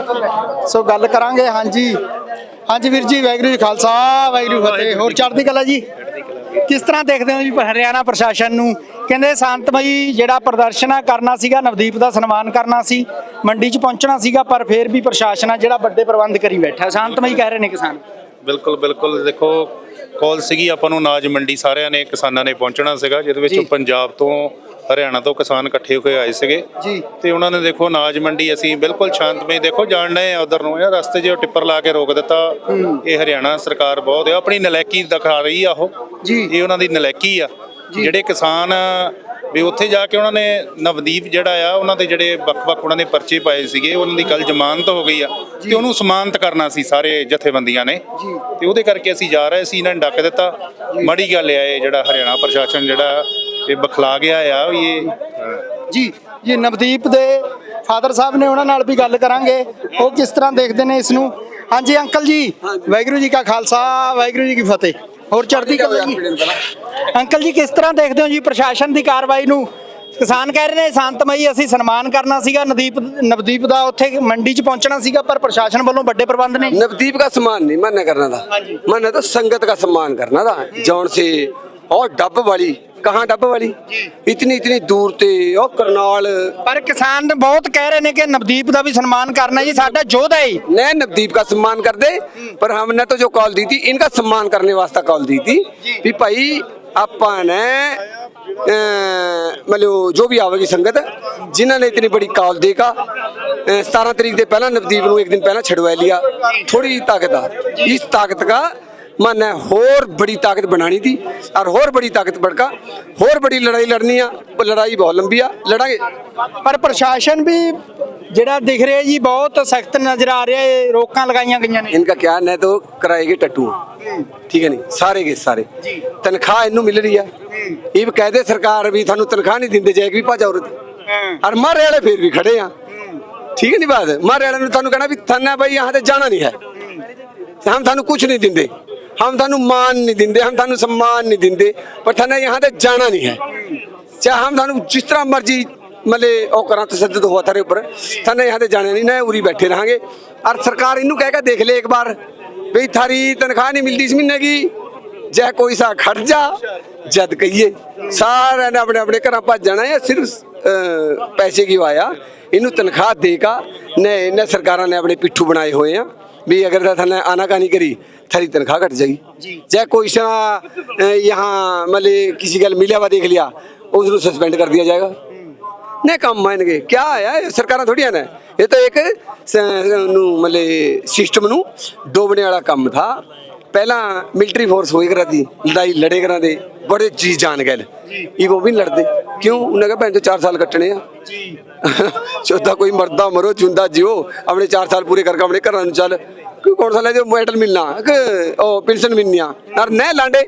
ਸੋ ਗੱਲ ਕਰਾਂਗੇ। ਹਾਂਜੀ। ਹਾਂਜੀ ਵੀਰ ਜੀ ਵਾਹਿਗੁਰੂ ਜੀ ਖਾਲਸਾ ਵਾਹਿਗੁਰੂ ਫਤਿਹ। ਹੋਰ ਚੜ੍ਹਦੀ ਕਲਾ ਜੀ? ਕਿਸ ਤਰ੍ਹਾਂ ਦੇਖਦੇ ਹੋ ਜੀ ਹਰਿਆਣਾ ਪ੍ਰਸ਼ਾਸਨ ਨੂੰ? ਕਹਿੰਦੇ ਸ਼ਾਂਤਮਈ ਜਿਹੜਾ ਪ੍ਰਦਰਸ਼ਨ ਕਰਨਾ ਸੀਗਾ ਨਵਦੀਪ ਦਾ ਸਨਮਾਨ ਕਰਨਾ ਸੀ ਮੰਡੀ 'ਚ ਪਹੁੰਚਣਾ ਸੀਗਾ ਪਰ ਫਿਰ ਵੀ ਪ੍ਰਸ਼ਾਸਨ ਆ ਜਿਹੜਾ ਵੱਡੇ ਪ੍ਰਬੰਧ ਕਰੀ ਬੈਠਾ। ਸ਼ਾਂਤਮਈ ਕਹਿ ਰਹੇ ਨੇ ਕਿਸਾਨ। ਬਿਲਕੁਲ ਬਿਲਕੁਲ। ਦੇਖੋ ਕਾਲ ਸੀਗੀ ਆਪਾਂ ਨੂੰ ਅਨਾਜ ਮੰਡੀ ਸਾਰਿਆਂ ਨੇ ਕਿਸਾਨਾਂ ਨੇ ਪਹੁੰਚਣਾ ਸੀਗਾ ਜਿਹਦੇ ਵਿੱਚ। ਪੰਜਾਬ ਤੋਂ ਹਰਿਆਣਾ ਤੋਂ ਕਿਸਾਨ ਇਕੱਠੇ ਹੋ ਕੇ ਆਏ ਸੀਗੇ। ਜੀ। ਤੇ ਉਹਨਾਂ ਨੇ ਦੇਖੋ ਅਨਾਜ ਮੰਡੀ ਅਸੀਂ ਬਿਲਕੁਲ ਸ਼ਾਂਤਮਈ ਦੇਖੋ ਜਾਣ ਰਹੇ ਆ ਉਧਰ ਨੂੰ। ਇਹ ਰਸਤੇ 'ਚ ਟਿੱਪਰ ਲਾ ਕੇ ਰੋਕ ਦਿੱਤਾ। ਇਹ ਹਰਿਆਣਾ ਸਰਕਾਰ ਬਹੁਤ ਹੈ ਆਪਣੀ ਨਲਾਇਕੀ ਦਿਖਾ ਰਹੀ ਆ ਉਹ। ਜੀ। ਇਹ ਉਹਨਾਂ ਦੀ ਨਲਾਇਕੀ ਆ। ਜਿਹੜੇ ਕਿਸਾਨ ਵੀ ਉੱਥੇ ਜਾ ਕੇ ਉਹਨਾਂ ਨੇ ਨਵਦੀਪ ਜਿਹੜਾ ਆ ਉਹਨਾਂ ਦੇ ਜਿਹੜੇ ਵੱਖ-ਵੱਖ ਉਹਨਾਂ ਨੇ ਪਰਚੇ ਪਾਏ ਸੀਗੇ ਉਹਨਾਂ ਦੀ ਕੱਲ ਜ਼ਮਾਨਤ ਹੋ ਗਈ ਆ। ਤੇ ਉਹਨੂੰ ਸਮਾਨਤ ਕਰਨਾ ਸੀ ਸਾਰੇ ਜਥੇਬੰਦੀਆਂ ਨੇ। ਤੇ ਉਹਦੇ ਕਰਕੇ ਅਸੀਂ ਜਾ ਰਹੇ ਸੀ ਇਹਨਾਂ ਨੇ ਡੱਕ ਦਿੱਤਾ। ਮਾੜੀ ਗੱਲ ਆ ਇਹ ਜਿਹੜਾ ਹਰਿਆਣਾ ਪ੍ਰਸ਼ਾਸਨ ਜਿਹੜਾ ਇਹ ਬਖਲਾ ਗਿਆ ਆ ਇਹ। ਜੀ ਜੀ ਨਵਦੀਪ ਦੇ ਫਾਦਰ ਸਾਹਿਬ ਨੇ ਉਹਨਾਂ ਨਾਲ ਵੀ ਗੱਲ ਕਰਾਂਗੇ। ਉਹ ਕਿਸ ਤਰ੍ਹਾਂ ਦੇਖਦੇ ਨੇ ਇਸ ਨੂੰ? ਹਾਂਜੀ ਅੰਕਲ ਜੀ। ਵਾਹਿਗੁਰੂ ਜੀ ਕਾ ਖਾਲਸਾ ਵਾਹਿਗੁਰੂ ਜੀ ਕੀ ਫਤਿਹ। ਹੋਰ ਚੜ੍ਹਦੀ ਕਲਾ ਜੀ? ਅੰਕਲ ਜੀ ਕਿਸ ਤਰ੍ਹਾਂ ਦੇਖਦੇ ਹੋ ਜੀ ਪ੍ਰਸ਼ਾਸਨ ਦੀ ਕਾਰਵਾਈ ਨੂੰ? ਕਿਸਾਨ ਕਹਿ ਰਹੇ ਨੇ ਸ਼ਾਂਤਮਈ ਅਸੀਂ ਸਨਮਾਨ ਕਰਨਾ ਸੀਗਾ। ਨਦੀਪ ਨਵਦੀਪ ਦਾ ਉੱਥੇ ਮੰਡੀ 'ਚ ਪਹੁੰਚਣਾ ਸੀਗਾ ਪਰ ਪ੍ਰਸ਼ਾਸਨ ਵੱਲੋਂ ਵੱਡੇ ਪ੍ਰਬੰਧ ਨੇ। ਨਵਦੀਪ ਦਾ ਸਨਮਾਨ ਨਹੀਂ ਮੰਨਿਆ ਕਰਨਾ ਦਾ। ਮੰਨਿਆ ਤਾਂ ਸੰਗਤ ਦਾ ਸਨਮਾਨ ਕਰਨਾ ਦਾ। ਜੌਣ ਸੇ और डब वाली कहाँ डब वाली इतनी इतनी दूर थे और करनाल ਪਰ ਕਿਸਾਨ ਬਹੁਤ ਕਹਿ ਰਹੇ ਨੇ ਕਿ ਨਵਦੀਪ ਦਾ ਵੀ ਸਨਮਾਨ ਕਰਨਾ ਜੀ ਸਾਡਾ ਯੋਧਾ ਹੈ ने नवदीप का सम्मान कर दे पर हमने तो जो कॉल दी थी इनका सम्मान करने वास्ते कॉल दी थी भी भाई ਆਪਾਂ ਨੇ ਅਹ, ਮਤਲਬ ਜੋ ਵੀ ਆਵੇਗੀ ਸੰਗਤ ਜਿਨ੍ਹਾਂ ਨੇ ਇਤਨੀ ਬੜੀ ਕਾਲ ਦੇਗਾ 17 ਤਾਰੀਖ ਦੇ ਪਹਿਲਾਂ ਨਵਦੀਪ ਨੂੰ ਇੱਕ ਦਿਨ ਪਹਿਲਾਂ ਛਡਵਾ ਲਿਆ ਥੋੜੀ ਤਾਕਤ ਆ ਇਸ ਤਾਕਤ का ਮਨ ਹੈ ਹੋਰ ਬੜੀ ਤਾਕਤ ਬਣਾਣੀ ਦੀ ਔਰ ਹੋਰ ਬੜੀ ਤਾਕਤ ਬੜਕਾ ਹੋਰ ਬੜੀ ਲੜਾਈ ਲੜਨੀ ਆ ਲੜਾਈ ਬਹੁਤ ਲੰਬੀ ਆ ਲੜਾਂਗੇ। ਪਰ ਪ੍ਰਸ਼ਾਸਨ ਵੀ ਜਿਹੜਾ ਦਿਖ ਰਿਹਾ ਜੀ ਬਹੁਤ ਸਖਤ ਨਜ਼ਰ ਆ ਰਿਹਾ ਹੈ ਰੋਕਾਂ ਲਗਾਈਆਂ ਗਈਆਂ ਨੇ। ਇਨਕਾ ਕਿਆ ਨਾ ਤੋ ਕਰਾਏਗੇ ਟੱਟੂ। ਠੀਕ ਹੈ ਨਹੀਂ ਸਾਰੇ ਗਏ ਸਾਰੇ। ਤਨਖਾਹ ਇਹਨੂੰ ਮਿਲ ਰਹੀ ਆ। ਇਹ ਵੀ ਕਹਦੇ ਸਰਕਾਰ ਵੀ ਤੁਹਾਨੂੰ ਤਨਖਾਹ ਨਹੀਂ ਦਿੰਦੇ ਜਾਏਗੀ ਭਾਜਾ ਔਰਤ। ਔਰ ਮਾਰੇ ਵਾਲੇ ਫੇਰ ਵੀ ਖੜੇ ਆ। ਠੀਕ ਹੈ ਨਹੀਂ ਬਾਤ? ਮਾਰੇ ਵਾਲਿਆਂ ਨੂੰ ਤੁਹਾਨੂੰ ਕਹਿਣਾ ਵੀ ਥਾਨਾ ਬਾਈ ਯਹਾਂ ਤੇ ਜਾਣਾ ਨਹੀਂ ਹੈ। ਹਮ ਤੁਹਾਨੂੰ ਕੁਝ ਨਹੀਂ ਦਿੰਦੇ। ਹਮ ਤੁਹਾਨੂੰ ਮਾਨ ਨਹੀਂ ਦਿੰਦੇ ਹਮ ਤੁਹਾਨੂੰ सम्मान ਨਹੀਂ ਦਿੰਦੇ ਪਰ ਥਾਨਾ यहाँ ਤੇ ਜਾਣਾ ਨਹੀਂ ਹੈ ਚਾਹੇ ਹਮ ਤੁਹਾਨੂੰ ਜਿਸ ਤਰ੍ਹਾਂ ਮਰਜ਼ੀ ਮਲੇ ਉਹ ਕਰਾਂ ਤਸੱਦਦ ਹੋਆ ਤਾਰੇ ਉੱਪਰ ਥਾਨੇ यहाँ ਤੇ ਜਾਣੇ ਨਹੀਂ ਨਾ ਉਰੀ ਬੈਠੇ ਰਹਾਂਗੇ ਔਰ ਸਰਕਾਰ ਇਹਨੂੰ ਕਹਿ ਕੇ ਦੇਖ ਲੈ ਇੱਕ ਵਾਰ ਵੀ ਥਾਰੀ ਤਨਖਾਹ ਨਹੀਂ ਮਿਲਦੀ ਇਸ ਮਹੀਨੇ ਕੀ ਜੈ ਕੋਈ ਸਾ ਖੜ ਜਾ ਜਦ ਕਹੀਏ ਸਾਰਿਆਂ ਨੇ ਆਪਣੇ ਆਪਣੇ ਘਰਾਂ ਭੱਜ ਜਾਣਾ ਹੈ ਸਿਰਫ ਅਹ, ਪੈਸੇ ਕੀ ਵਾਇਆ ਇਹਨੂੰ ਤਨਖਾਹ ਦੇਗਾ ਨੇ ਇਹਨੇ ਸਰਕਾਰਾਂ ਨੇ ਆਪਣੇ ਪਿੱਠੂ ਬਣਾਏ ਹੋਏ ਆ ਵੀ ਅਗਰ ਤਾਂ ਥਾਨੇ ਆਨਾਕਾਨੀ ਕਰੀ थारी तनख्वाह कट जाएगी चाहे कोई सा अ, यहाँ मतलब किसी का मिला हुआ देख लिया उसको सस्पेंड कर दिया जाएगा ਨੇ ਕੰਮ ਆਣਗੇ ਕੀ ਆਇਆ ਇਹ ਸਰਕਾਰਾਂ ਥੋੜੀਆਂ ਨੇ ਇਹ ਤਾਂ ਇੱਕ ਸ- ਨੂੰ ਮਤਲਬ ਸਿਸਟਮ ਨੂੰ ਡੋਬਣੇ ਵਾਲਾ ਕੰਮ ਥਾ ਪਹਿਲਾਂ ਮਿਲਟਰੀ ਫੋਰਸ ਹੋਈ ਕਰਾਤੀ ਲੜਾਈ ਲੜੇ ਕਰਾਂਦੇ ਬੜੇ ਜੀ ਜਾਨ ਗਏ ਇਹ ਉਹ ਵੀ ਨਹੀਂ ਲੜਦੇ ਕਿਉਂ ਉਹਨਾਂ ਕਹਿੰਦੇ ਭੈਣ ਤੋਂ 4 ਸਾਲ ਕੱਟਣੇ ਆ ਜੀ ਚੌਥਾ ਕੋਈ ਮਰਦਾ ਮਰੋ ਚੁੰਦਾ ਜਿਓ ਆਪਣੇ 4 ਸਾਲ ਪੂਰੇ ਕਰਕੇ ਆਪਣੇ ਘਰਾਂ ਨੂੰ ਚੱਲ ਕੋਈ ਕੌਣ ਸਾ ਲੈ ਜੋ ਮੈਡਲ ਮਿਲਣਾ ਕਿ ਉਹ ਪੈਨਸ਼ਨ ਮਿਲਣੀ ਆ ਯਾਰ ਨੇ ਲਾਂਡੇ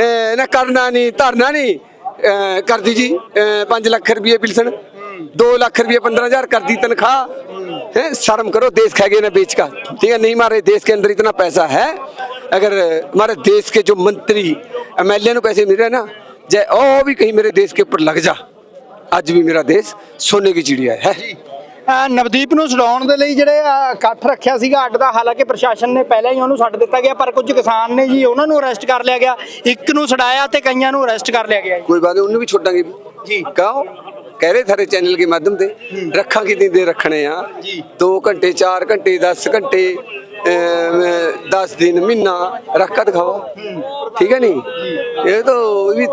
ਇਹ ਨਾ ਕਰਨਾ ਨਹੀਂ ਧਰਨਾ ਨਹੀਂ ਅਹ ਕਰ ਦੀ ਜੀ 5 ਲੱਖ ਰੁਪਏ ਪਿਲਸਣ 2 ਲੱਖ रुपये पंद्रह हजार कर दी तनख्वाह है शर्म करो देश खाएगे ना बेच का ठीक है नहीं हमारे देश के अंदर इतना पैसा है अगर हमारे देश के जो मंत्री एम एल ए पैसे मिल रहे हैं ना जय ओ भी कहीं मेरे देश के ऊपर लग जा आज भी मेरा देश सोने की चिड़िया है ਅਹ ਨਵਦੀਪ ਨੂੰ ਛਡਾਉਣ ਦੇ ਲਈ ਜਿਹੜੇ ਅਹ, ਇਕੱਠ ਰੱਖਿਆ ਸੀਗਾ ਅੱਡ ਦਾ ਹਾਲਾਂਕਿ ਪ੍ਰਸ਼ਾਸਨ ਨੇ ਪਹਿਲਾਂ ਹੀ ਉਹਨੂੰ ਛੱਡ ਦਿੱਤਾ ਗਿਆ ਪਰ ਕੁਝ ਕਿਸਾਨ ਨੇ ਜੀ ਉਹਨਾਂ ਨੂੰ ਅਰੈਸਟ ਕਰ ਲਿਆ ਗਿਆ ਇੱਕ ਨੂੰ ਛਡਾਇਆ ਤੇ ਕਈਆਂ ਨੂੰ ਅਰੈਸਟ ਕਰ ਲਿਆ ਗਿਆ ਜੀ कोई बात नहीं उन्हें भी छोड़ेंगे जी। कहो कह रहे थारे चैनल के माध्यम से रखा की दिन दे रखने आ दो घंटे चार घंटे दस घंटे दस दिन महीना रख कर दिखाओ ठीक है नहीं ये तो भी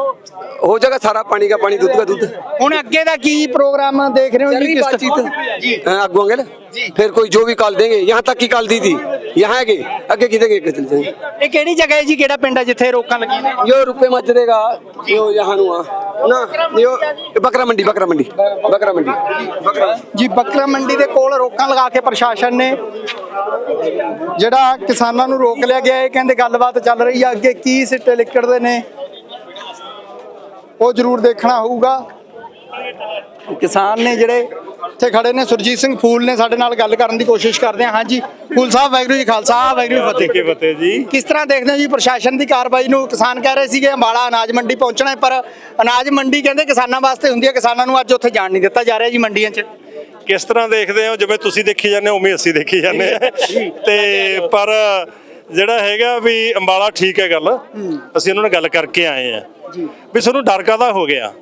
हो जाएगा सारा पानी का पानी दूध का दूध ਹੁਣ ਅੱਗੇ ਦਾ ਕੀ ਪ੍ਰੋਗਰਾਮ ਦੇਖ ਰਹੇ ਹੋ चल ਜੀ रही ਕਿਸ बातचीत हाँ, अगुआ गए फिर कोई जो भी कॉल देंगे यहाँ तक की कॉल दी थी यहाँ आगे आगे की देंगे चल जाएंगे ਇਹ ਕਿਹੜੀ ਜਗ੍ਹਾ ਹੈ ਜੀ ਕਿਹੜਾ ਪਿੰਡ ਹੈ ਜਿੱਥੇ ਰੋਕਾਂ ਲੱਗੀਆਂ ਨੇ यो रुपए मत देगा यो यहाँ नु आ। ਨਾ, ਨਹੀਂ ਉਹ ਮੰਡੀ, ਬੱਕਰਾ ਮੰਡੀ ਬੱਕਰਾ ਮੰਡੀ। ਜੀ, ਬੱਕਰਾ ਮੰਡੀ ਦੇ ਕੋਲ ਰੋਕਾਂ ਲਗਾ ਕੇ ਪ੍ਰਸ਼ਾਸਨ ਨੇ ਜਿਹੜਾ ਕਿਸਾਨਾਂ ਨੂੰ ਰੋਕ ਲਿਆ ਗਿਆ, ਇਹ ਕਹਿੰਦੇ ਗੱਲਬਾਤ ਚੱਲ ਰਹੀ ਆ, ਅੱਗੇ ਕੀ ਸਿੱਟੇ ਲਿਖੜਦੇ ਨੇ, ਉਹ ਜ਼ਰੂਰ ਦੇਖਣਾ ਹੋਊਗਾ। ਕਿਸਾਨ ਨੇ ਜਿਹੜੇ ਇੱਥੇ ਖੜੇ ਨੇ ਸੁਰਜੀਤ ਸਿੰਘ ਫੂਲ ਨੇ ਸਾਡੇ ਨਾਲ ਗੱਲ ਕਰਨ ਦੀ ਕੋਸ਼ਿਸ਼ ਕਰਦੇ ਆ। ਹਾਂਜੀ ਫੂਲ ਸਾਹਿਬ ਵਾਹਿਗੁਰੂ ਜੀ ਖਾਲਸਾ ਵਾਹਿਗੁਰੂ ਜੀ ਫਤਿਹ ਕੀ ਫਤਿਹ ਜੀ। ਕਿਸ ਤਰ੍ਹਾਂ ਦੇਖਦੇ ਹੋ ਜੀ ਪ੍ਰਸ਼ਾਸਨ ਦੀ ਕਾਰਵਾਈ ਨੂੰ? ਕਿਸਾਨ ਕਹਿ ਰਹੇ ਸੀਗੇ ਅੰਬਾਲਾ ਅਨਾਜ ਮੰਡੀ ਪਹੁੰਚਣਾ ਹੈ ਪਰ ਅਨਾਜ ਮੰਡੀ ਕਹਿੰਦੇ ਕਿਸਾਨਾਂ ਵਾਸਤੇ ਹੁੰਦੀ ਹੈ ਕਿਸਾਨਾਂ ਨੂੰ ਅੱਜ ਉੱਥੇ ਜਾਣ ਨਹੀਂ ਦਿੱਤਾ ਜਾ ਰਿਹਾ ਜੀ ਮੰਡੀਆਂ 'ਚ। ਕਿਸ ਤਰ੍ਹਾਂ ਦੇਖਦੇ ਹੋ? ਜਿਵੇਂ ਤੁਸੀਂ ਦੇਖੀ ਜਾਂਦੇ ਹੋ ਉਵੇਂ ਹੀ ਅਸੀਂ ਦੇਖੀ ਜਾਂਦੇ ਆ ਤੇ ਪਰ ਜਿਹੜਾ ਹੈਗਾ ਵੀ ਅੰਬਾਲਾ ਠੀਕ ਹੈ ਗੱਲ ਅਸੀਂ ਉਹਨਾਂ ਨਾਲ ਗੱਲ ਕਰਕੇ ਆਏ ਆ ਵੀ ਤੁਹਾਨੂੰ ਡਰ ਕਾਦਾ ਹੋ ਗਿਆ?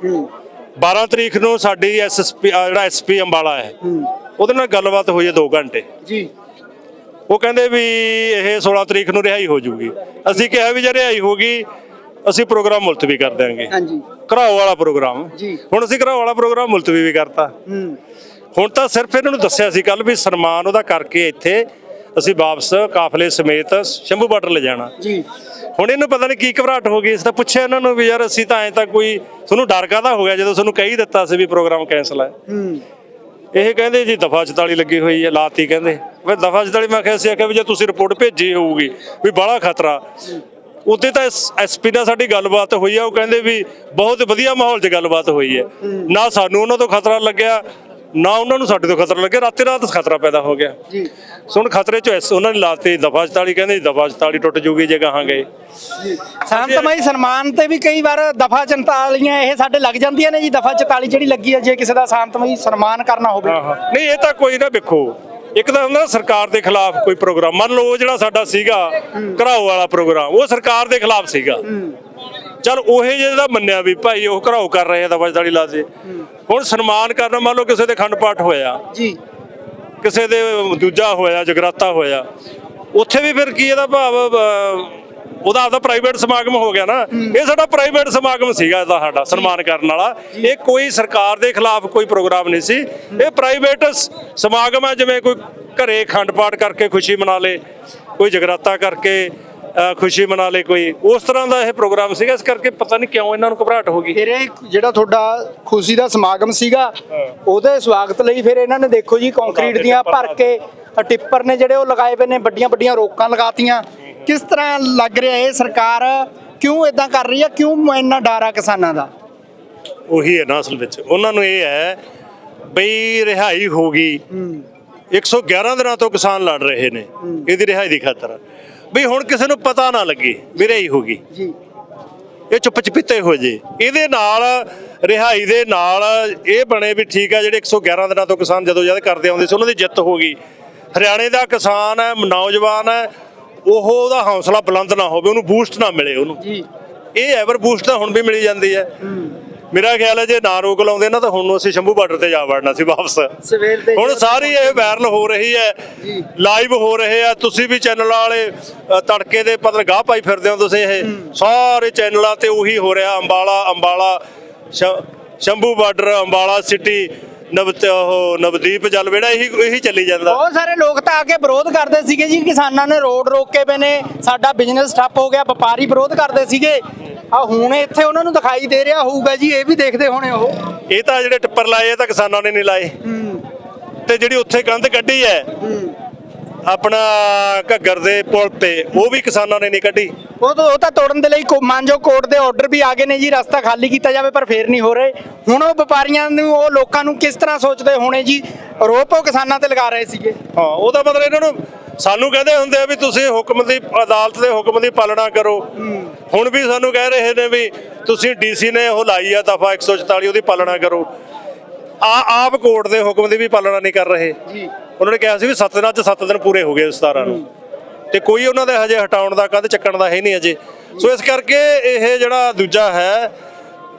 12 ਤਰੀਕ ਨੂੰ ਸਾਡੀ ਐਸਐਸਪੀ ਜਿਹੜਾ ਐਸਪੀ ਅੰਬਾਲਾ ਹੈ ਉਹਦੇ ਨਾਲ ਗੱਲਬਾਤ ਹੋਈ ਹੈ 2 ਘੰਟੇ। ਜੀ। ਉਹ ਕਹਿੰਦੇ ਵੀ ਇਹ 16 ਤਰੀਕ ਨੂੰ ਰਿਹਾਈ ਹੋ ਜਾਊਗੀ ਅਸੀਂ ਕਿਹਾ ਵੀ ਜੇ ਰਿਹਾਈ ਹੋ ਗਈ ਅਸੀਂ ਪ੍ਰੋਗਰਾਮ ਮੁਲਤਵੀ ਕਰ ਦਿਆਂਗੇ। ਹਾਂਜੀ। ਘਰਾਓ ਵਾਲਾ ਪ੍ਰੋਗਰਾਮ। ਜੀ। ਹੁਣ ਅਸੀਂ ਘਰਾਓ ਵਾਲਾ ਪ੍ਰੋਗਰਾਮ ਮੁਲਤਵੀ ਵੀ ਕਰਤਾ। ਹੂੰ। ਹੁਣ ਤਾਂ ਸਿਰਫ ਇਹਨਾਂ ਨੂੰ ਦੱਸਿਆ ਸੀ ਕੱਲ ਵੀ ਸਨਮਾਨ ਉਹਦਾ ਕਰਕੇ ਇੱਥੇ ਅਸੀਂ ਵਾਪਸ ਕਾਫਲੇ ਸਮੇਤ ਸ਼ੰਭੂ ਬਾਰਡਰ ਲੈ ਜਾਣਾ। ਜੀ। ਹੁਣ ਇਹਨੂੰ ਪਤਾ ਨਹੀਂ ਕੀ ਘਬਰਾਹਟ ਹੋ ਗਈ ਇਸ ਤਾਂ ਪੁੱਛਿਆ ਇਹਨਾਂ ਨੂੰ ਵੀ ਯਾਰ ਅਸੀਂ ਤਾਂ ਐ ਤਾਂ ਕੋਈ ਤੁਹਾਨੂੰ ਡਰ ਕਾਹਦਾ ਹੋ ਗਿਆ ਜਦੋਂ ਤੁਹਾਨੂੰ ਕਹੀ ਦਿੱਤਾ ਸੀ ਵੀ ਪ੍ਰੋਗਰਾਮ ਕੈਨਸਲ ਹੈ। ਹੂੰ। ਇਹ ਕਹਿੰਦੇ ਜੀ ਦਫਾ 44 ਲੱਗੀ ਹੋਈ ਹੈ ਲਾਤੀ ਕਹਿੰਦੇ। ਫਿਰ ਦਫਾ 44 ਮੈਂ ਕਿਹਾ ਸੀ ਆਖਿਆ ਵੀ ਜੇ ਤੁਸੀਂ ਰਿਪੋਰਟ ਭੇਜੀ ਹੋਊਗੀ ਵੀ ਬੜਾ ਖਤਰਾ। ਉੱਤੇ ਤਾਂ ਐਸਪੀ ਨਾਲ ਸਾਡੀ ਗੱਲਬਾਤ ਹੋਈ ਹੈ ਉਹ ਕਹਿੰਦੇ ਵੀ ਬਹੁਤ ਵਧੀਆ ਮਾਹੌਲ 'ਚ ਗੱਲਬਾਤ ਹੋਈ ਹੈ। ਨਾ ਸਾਨੂੰ ਉਹਨਾਂ ਤੋਂ ਖਤਰਾ ਲੱਗਿਆ ਨਾ ਉਹਨਾਂ ਨੂੰ ਸਾਡੇ ਤੋਂ ਖਤਰਾ ਲੱਗਿਆ ਰਾਤੇ ਰਾਤ ਖਤਰਾ ਪੈਦਾ ਹੋ ਗਿਆ। ਜੀ। ਸੋ ਹੁਣ ਖਤਰੇ 'ਚ ਐਸ ਉਹਨਾਂ ਨੇ ਲਾਤੀ ਦਫਾ 44 ਕਹਿੰਦੇ ਦਫਾ 44 ਟੁੱਟ ਜੂਗੀ ਜੇ ਗਾਹਾਂ ਗਏ ਸ਼ਾਂਤਮਈ ਸਨਮਾਨ ਤੇ ਵੀ ਕਈ ਵਾਰ ਦਫਾ 44 ਇਹ ਸਾਡੇ ਲੱਗ ਜਾਂਦੀਆਂ ਨੇ ਜੀ ਦਫਾ 44 ਜਿਹੜੀ ਲੱਗੀ ਹੈ ਜੇ ਕਿਸੇ ਦਾ ਸ਼ਾਂਤਮਈ ਸਨਮਾਨ ਕਰਨਾ ਹੋਵੇ। ਨਹੀਂ ਇਹ ਤਾਂ ਕੋਈ ਨਾ ਵੇਖੋ। ਇੱਕ ਤਾਂ ਹੁੰਦਾ ਸਰਕਾਰ ਦੇ ਖਿਲਾਫ ਕੋਈ ਪ੍ਰੋਗਰਾਮ। ਮੰਨ ਲਓ ਉਹ ਜਿਹੜਾ ਸਾਡਾ ਸੀਗਾ ਘਰਾਓ ਵਾਲਾ ਪ੍ਰੋਗਰਾਮ ਉਹ ਸਰਕਾਰ ਦੇ ਖਿਲਾਫ ਸੀਗਾ। ਚਲ ਉਹ ਜਿਹੜਾ ਮੰਨਿਆ ਵੀ ਭਾਈ ਉਹ ਘਰਾਓ ਕਰ ਰਹੇ ਆ ਤਾਂ ਵਜਦਾੜੀ ਲਾ ਦੇ। ਹੁਣ ਸਨਮਾਨ ਕਰਨਾ ਮੰਨ ਲਓ ਕਿਸੇ ਦੇ ਖੰਡ ਪਾਠ ਹੋਇਆ। ਜੀ। ਕਿਸੇ ਦੇ ਦੂਜਾ ਹੋਇਆ ਜਗਰਾਤਾ ਹੋਇਆ। ਉੱਥੇ ਵੀ ਫਿਰ ਕੀ ਇਹਦਾ ਭਾਵ ਉਹਦਾ ਆਪਦਾ ਪ੍ਰਾਈਵੇਟ ਸਮਾਗਮ ਹੋ ਗਿਆ ਨਾ ਇਹ ਸਾਡਾ ਪ੍ਰਾਈਵੇਟ ਸਮਾਗਮ ਸੀਗਾ ਇਹਦਾ ਸਾਡਾ ਸਨਮਾਨ ਕਰਨ ਵਾਲਾ। ਇਹ ਕੋਈ ਸਰਕਾਰ ਦੇ ਖਿਲਾਫ ਕੋਈ ਪ੍ਰੋਗਰਾਮ ਨਹੀਂ ਸੀ। ਇਹ ਪ੍ਰਾਈਵੇਟ ਸਮਾਗਮ ਹੈ ਜਿਵੇਂ ਕੋਈ ਘਰੇ ਖੰਡ ਪਾਠ ਕਰਕੇ ਖੁਸ਼ੀ ਮਨਾ ਲੇ ਕੋਈ ਜਗਰਾਤਾ ਕਰਕੇ ਖੁਸ਼ੀ ਮਨਾ ਲੇ ਕੋਈ ਉਸ ਤਰ੍ਹਾਂ ਦਾ ਇਹ ਪ੍ਰੋਗਰਾਮ ਸੀਗਾ। ਇਸ ਕਰਕੇ ਪਤਾ ਨਹੀਂ ਕਿਉਂ ਇਹਨਾਂ ਨੂੰ ਘਬਰਾਹਟ ਹੋ ਗਈ। ਫਿਰ ਇਹ ਜਿਹੜਾ ਤੁਹਾਡਾ ਖੁਸ਼ੀ ਦਾ ਸਮਾਗਮ ਸੀਗਾ ਉਹਦੇ ਸਵਾਗਤ ਲਈ ਫਿਰ ਇਹਨਾਂ ਨੇ ਦੇਖੋ ਜੀ ਕੰਕਰੀਟ ਦੀਆਂ ਭਰ ਕੇ ਟਿੱਪਰ ਨੇ ਜਿਹੜੇ ਉਹ ਲਗਾਏ ਪਏ ਨੇ ਵੱਡੀਆਂ ਵੱਡੀਆਂ ਰੋਕਾਂ ਲਗਾਤੀਆਂ। ਕਿਸ ਤਰ੍ਹਾਂ ਲੱਗ ਰਿਹਾ ਇਹ ਸਰਕਾਰ? ਕਿਉਂ ਇਦਾਂ ਕਰ ਰਹੀ ਹੈ? ਕਿਉਂ ਇੰਨਾ ਡਰ ਆ ਕਿਸਾਨਾਂ ਦਾ? ਉਹੀ ਹੈ ਨਾ ਅਸਲ ਵਿੱਚ। ਉਹਨਾਂ ਨੂੰ ਇਹ ਹੈ ਬਈ ਰਿਹਾਈ ਹੋ ਗਈ। 111 ਦਿਨਾਂ ਤੋਂ ਕਿਸਾਨ ਲੜ ਰਹੇ ਨੇ। ਇਹਦੀ ਰਿਹਾਈ ਦੀ ਖਾਤਰ। ਵੀ ਹੁਣ ਕਿਸੇ ਨੂੰ ਪਤਾ ਨਾ ਲੱਗੇ ਵੀ ਰਿਹਾਈ ਹੋ ਗਈ। ਜੀ। ਇਹ ਚੁੱਪ ਚਪੀਤੇ ਹੋ ਜੇ। ਇਹਦੇ ਨਾਲ ਰਿਹਾਈ ਦੇ ਨਾਲ ਇਹ ਬਣੇ ਵੀ ਠੀਕ ਹੈ ਜਿਹੜੇ 111 ਦਿਨਾਂ ਤੋਂ ਕਿਸਾਨ ਜਦੋਂ ਜਦ ਕਰਦੇ ਆਉਂਦੇ ਸੀ ਉਹਨਾਂ ਦੀ ਜਿੱਤ ਹੋ ਗਈ। ਹਰਿਆਣੇ ਦਾ ਕਿਸਾਨ ਹੈ ਨੌਜਵਾਨ ਹੈ ਉਹ ਉਹਦਾ ਹੌਸਲਾ ਬੁਲੰਦ ਨਾ ਹੋਵੇ ਉਹਨੂੰ ਬੂਸਟ ਨਾ ਮਿਲੇ ਉਹਨੂੰ। ਜੀ। ਇਹ ਐਵਰ ਬੂਸਟ ਤਾਂ ਹੁਣ ਵੀ ਮਿਲੀ ਜਾਂਦੀ ਹੈ। ਮੇਰਾ ਖਿਆਲ ਹੈ ਜੇ ਨਾ ਰੋਕ ਲਾਉਂਦੇ ਨਾ ਤਾਂ ਹੁਣ ਅਸੀਂ ਸ਼ੰਭੂ ਬਾਰਡਰ ਤੇ ਜਾ ਵੜਨਾ ਸੀ ਵਾਪਸ। ਸਵੇਰ ਦੇ ਹੁਣ ਸਾਰੀ ਇਹ ਵਾਇਰਲ ਹੋ ਰਹੀ ਹੈ। ਲਾਈਵ ਹੋ ਰਹੇ ਆ। ਤੁਸੀਂ ਵੀ ਚੈਨਲ ਵਾਲੇ ਤੜਕੇ ਦੇ ਪਤਰ ਗਾਹ ਪਾਈ ਫਿਰਦੇ ਹੋ ਤੁਸੀਂ ਇਹ। ਸਾਰੇ ਚੈਨਲਾਂ ਤੇ ਉਹੀ ਹੋ ਰਿਹਾ ਅੰਬਾਲਾ ਅੰਬਾਲਾ ਸ਼ੰਭੂ ਬਾਰਡਰ ਅੰਬਾਲਾ ਸਿਟੀ ਨਵ ਉਹ ਨਵਦੀਪ ਜਲਵੇੜਾ ਇਹੀ ਇਹੀ ਚੱਲੀ ਜਾਂਦਾ। ਬਹੁਤ ਸਾਰੇ ਲੋਕ ਤਾਂ ਆ ਕੇ ਵਿਰੋਧ ਕਰਦੇ ਸੀਗੇ ਜੀ ਕਿਸਾਨਾਂ ਨੇ ਰੋਡ ਰੋਕ ਕੇ ਪਏ ਨੇ ਸਾਡਾ ਬਿਜ਼ਨਸ ਠੱਪ ਹੋ ਗਿਆ ਵਪਾਰੀ ਵਿਰੋਧ ਕਰਦੇ ਸੀਗੇ। ਆ ਹੁਣ ਇੱਥੇ ਉਹਨਾਂ ਨੂੰ ਦਿਖਾਈ ਦੇ ਰਿਹਾ ਹੋਊਗਾ ਜੀ ਇਹ ਵੀ ਦੇਖਦੇ ਹੋਣੇ ਉਹ। ਇਹ ਤਾਂ ਜਿਹੜੇ ਟਿੱਪਰ ਲਾਏ ਇਹ ਤਾਂ ਕਿਸਾਨਾਂ ਨੇ ਨਹੀਂ ਲਾਏ। ਤੇ ਜਿਹੜੀ ਉੱਥੇ ਕੰਧ ਕੱਢੀ ਹੈ। ਆਪਣਾ ਘੱਗਰ ਦੇ ਪੁਲ ਤੇ ਉਹ ਵੀ ਕਿਸਾਨਾਂ ਨੇ ਨਹੀਂ ਕੱਢੀ। ਉਹ ਤਾਂ ਉਹ ਤਾਂ ਤੋੜਨ ਦੇ ਲਈ ਮਾਨਜੋ ਕੋਰਟ ਦੇ ਆਰਡਰ ਵੀ ਆ ਗਏ ਨੇ ਜੀ ਰਸਤਾ ਖਾਲੀ ਕੀਤਾ ਜਾਵੇ ਪਰ ਫੇਰ ਨਹੀਂ ਹੋ ਰਹੇ। ਹੁਣ ਉਹ ਵਪਾਰੀਆਂ ਨੂੰ ਉਹ ਲੋਕਾਂ ਨੂੰ ਕਿਸ ਤਰ੍ਹਾਂ ਸੋਚਦੇ ਹੋਣੇ ਜੀ? ਆਰੋਪ ਉਹ ਕਿਸਾਨਾਂ ਤੇ ਲਗਾ ਰਹੇ ਸੀਗੇ। ਹਾਂ ਉਹਦਾ ਮਤਲਬ ਇਹਨਾਂ ਨੂੰ ਸਾਨੂੰ ਕਹਿੰਦੇ ਹੁੰਦੇ ਆ ਵੀ ਤੁਸੀਂ ਹੁਕਮ ਦੀ ਅਦਾਲਤ ਦੇ ਹੁਕਮ ਦੀ ਪਾਲਣਾ ਕਰੋ। ਹੁਣ ਵੀ ਸਾਨੂੰ ਕਹਿ ਰਹੇ ਨੇ ਵੀ ਤੁਸੀਂ ਡੀਸੀ ਨੇ ਉਹ ਲਾਈ ਆ ਦਫਾ 144 ਉਹਦੀ ਪਾਲਣਾ ਕਰੋ। ਆ ਆਪ ਕੋਰਟ ਦੇ ਹੁਕਮ ਦੀ ਵੀ ਪਾਲਣਾ ਨਹੀਂ ਕਰ ਰਹੇ। ਜੀ। ਉਹਨਾਂ ਨੇ ਕਿਹਾ ਸੀ ਵੀ 7 ਦਿਨਾਂ ਚ 7 ਦਿਨ ਪੂਰੇ ਹੋ ਗਏ 17 ਨੂੰ। ਤੇ ਕੋਈ ਉਹਨਾਂ ਦੇ ਹਜੇ ਹਟਾਉਣ ਦਾ ਕੰਧ ਚੱਕਣ ਦਾ ਹੈ ਨਹੀਂ ਅਜੇ। ਸੋ ਇਸ ਕਰਕੇ ਇਹ ਜਿਹੜਾ ਦੂਜਾ ਹੈ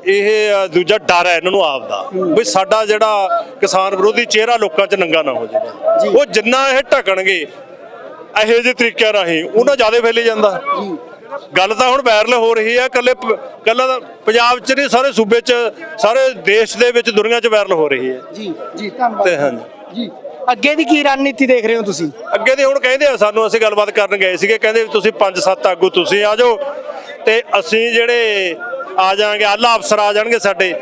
ਇਹ ਦੂਜਾ ਡਰ ਹੈ ਇਹਨਾਂ ਨੂੰ ਆਪ ਦਾ ਵੀ ਸਾਡਾ ਜਿਹੜਾ ਕਿਸਾਨ ਵਿਰੋਧੀ ਚਿਹਰਾ ਲੋਕਾਂ 'ਚ ਨੰਗਾ ਨਾ ਹੋ ਜਾਵੇ। ਉਹ ਜਿੰਨਾ ਇਹ ਢਕਣਗੇ ਇਹੋ ਜਿਹੇ ਤਰੀਕਿਆਂ ਰਾਹੀਂ ਉਹਨਾਂ ਜ਼ਿਆਦਾ ਫੈਲੀ ਜਾਂਦਾ। ਗੱਲ ਤਾਂ ਹੁਣ ਵਾਇਰਲ ਹੋ ਰਹੀ ਹੈ ਕੱਲੇ ਕੱਲਾ ਪੰਜਾਬ 'ਚ ਨਹੀਂ ਸਾਰੇ ਸੂਬੇ 'ਚ ਸਾਰੇ ਦੇਸ਼ ਦੇ ਵਿੱਚ ਦੁਨੀਆ 'ਚ ਵਾਇਰਲ ਹੋ ਰਹੀ ਹੈ। ਜੀ ਜੀ ਧੰਨਵਾਦ। ਤੇ ਹਾਂਜੀ। ਜੀ। ਅੱਗੇ ਦੀ ਕੀ ਰਣਨੀਤੀ ਦੇਖ ਰਹੇ ਹੋ ਤੁਸੀਂ? ਅੱਗੇ ਦੇ ਹੁਣ ਕਹਿੰਦੇ ਆ ਸਾਨੂੰ ਅਸੀਂ ਗੱਲਬਾਤ ਕਰਨ ਗਏ ਸੀਗੇ ਕਹਿੰਦੇ ਤੁਸੀਂ 5-7 ਆਗੂ ਤੁਸੀਂ ਆ ਜਾਓ ਤੇ ਅਸੀਂ ਜਿਹੜੇ ਆ ਜਾਾਂਗੇ ਆਲਾ ਅਫਸਰ ਆ ਜਾਣਗੇ ਸਾਡੇ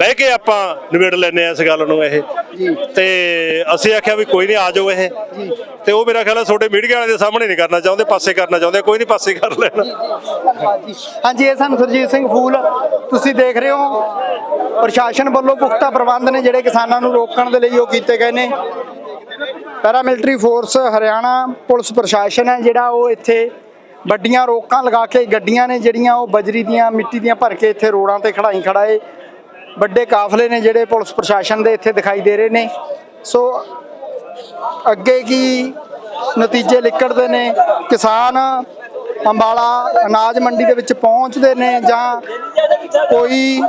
ਬਹਿ ਕੇ ਆਪਾਂ ਨਿਬੇੜ ਲੈਨੇ ਆ ਇਸ ਗੱਲ ਨੂੰ ਇਹ। ਤੇ ਅਸੀਂ ਆਖਿਆ ਵੀ ਕੋਈ ਨਹੀਂ ਆ ਜਾਓ ਇਹ। ਤੇ ਉਹ ਮੇਰਾ ਖਿਆਲ ਹੈ ਤੁਹਾਡੇ ਮੀਡੀਆ ਵਾਲੇ ਦੇ ਸਾਹਮਣੇ ਨਹੀਂ ਕਰਨਾ ਚਾਹੁੰਦੇ ਪਾਸੇ ਕਰਨਾ ਚਾਹੁੰਦੇ ਕੋਈ ਨਹੀਂ ਪਾਸੇ ਕਰ ਲੈਣਾ। ਹਾਂਜੀ ਇਹ ਸਨ ਸੁਰਜੀਤ ਸਿੰਘ ਫੂਲ। ਤੁਸੀਂ ਦੇਖ ਰਹੇ ਹੋ ਪ੍ਰਸ਼ਾਸਨ ਵੱਲੋਂ ਪੁਖਤਾ ਪ੍ਰਬੰਧ ਨੇ ਜਿਹੜੇ ਕਿਸਾਨਾਂ ਨੂੰ ਰੋਕਣ ਦੇ ਲਈ ਉਹ ਕੀਤੇ ਗਏ ਨੇ। ਪੈਰਾਮਿਲਟਰੀ ਫੋਰਸ ਹਰਿਆਣਾ ਪੁਲਿਸ ਪ੍ਰਸ਼ਾਸਨ ਹੈ, ਜਿਹੜਾ ਉਹ ਇੱਥੇ ਵੱਡੀਆਂ ਰੋਕਾਂ ਲਗਾ ਕੇ ਗੱਡੀਆਂ ਨੇ ਜਿਹੜੀਆਂ ਉਹ ਬਜਰੀ ਦੀਆਂ, ਮਿੱਟੀ ਦੀਆਂ ਭਰ ਕੇ ਇੱਥੇ ਰੋਡਾਂ ਤੇ ਖੜਾਈ ਖੜਾਏ ਵੱਡੇ ਕਾਫਲੇ ਨੇ ਜਿਹੜੇ ਪੁਲਿਸ ਪ੍ਰਸ਼ਾਸਨ ਦੇ ਇੱਥੇ ਦਿਖਾਈ ਦੇ ਰਹੇ ਨੇ। ਸੋ ਅੱਗੇ ਕੀ ਨਤੀਜੇ ਨਿਕਲਦੇ ਨੇ? ਕਿਸਾਨ ਅੰਬਾਲਾ ਅਨਾਜ ਮੰਡੀ ਦੇ ਵਿੱਚ ਪਹੁੰਚਦੇ ਨੇ ਜਾਂ ਕੋਈ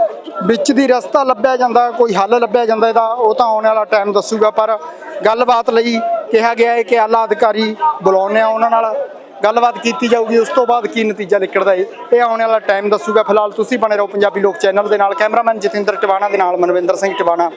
ਵਿੱਚ ਦੀ ਰਸਤਾ ਲੱਭਿਆ ਜਾਂਦਾ, ਕੋਈ ਹੱਲ ਲੱਭਿਆ ਜਾਂਦਾ ਇਹਦਾ, ਉਹ ਤਾਂ ਆਉਣ ਵਾਲਾ ਟਾਈਮ ਦੱਸੂਗਾ, ਪਰ ਗੱਲਬਾਤ ਲਈ ਕਿਹਾ ਗਿਆ ਹੈ ਕਿ ਆਲਾ ਅਧਿਕਾਰੀ ਬੁਲਾਉਣੇ ਆ ਉਹਨਾਂ ਨਾਲ। ਗੱਲਬਾਤ ਕੀਤੀ ਜਾਊਗੀ, ਉਸ ਤੋਂ ਬਾਅਦ ਕੀ ਨਤੀਜਾ ਨਿਕਲਦਾ ਹੈ, ਇਹ ਆਉਣ ਵਾਲਾ ਟਾਈਮ ਦੱਸੂਗਾ। ਫਿਲਹਾਲ ਤੁਸੀਂ ਬਣੇ ਰਹੋ ਪੰਜਾਬੀ ਲੋਕ ਚੈਨਲ ਦੇ ਨਾਲ। ਕੈਮਰਾਮੈਨ ਜਤਿੰਦਰ ਟਿਵਾਣਾ ਦੇ ਨਾਲ ਮਨਵਿੰਦਰ ਸਿੰਘ ਟਿਵਾਣਾ।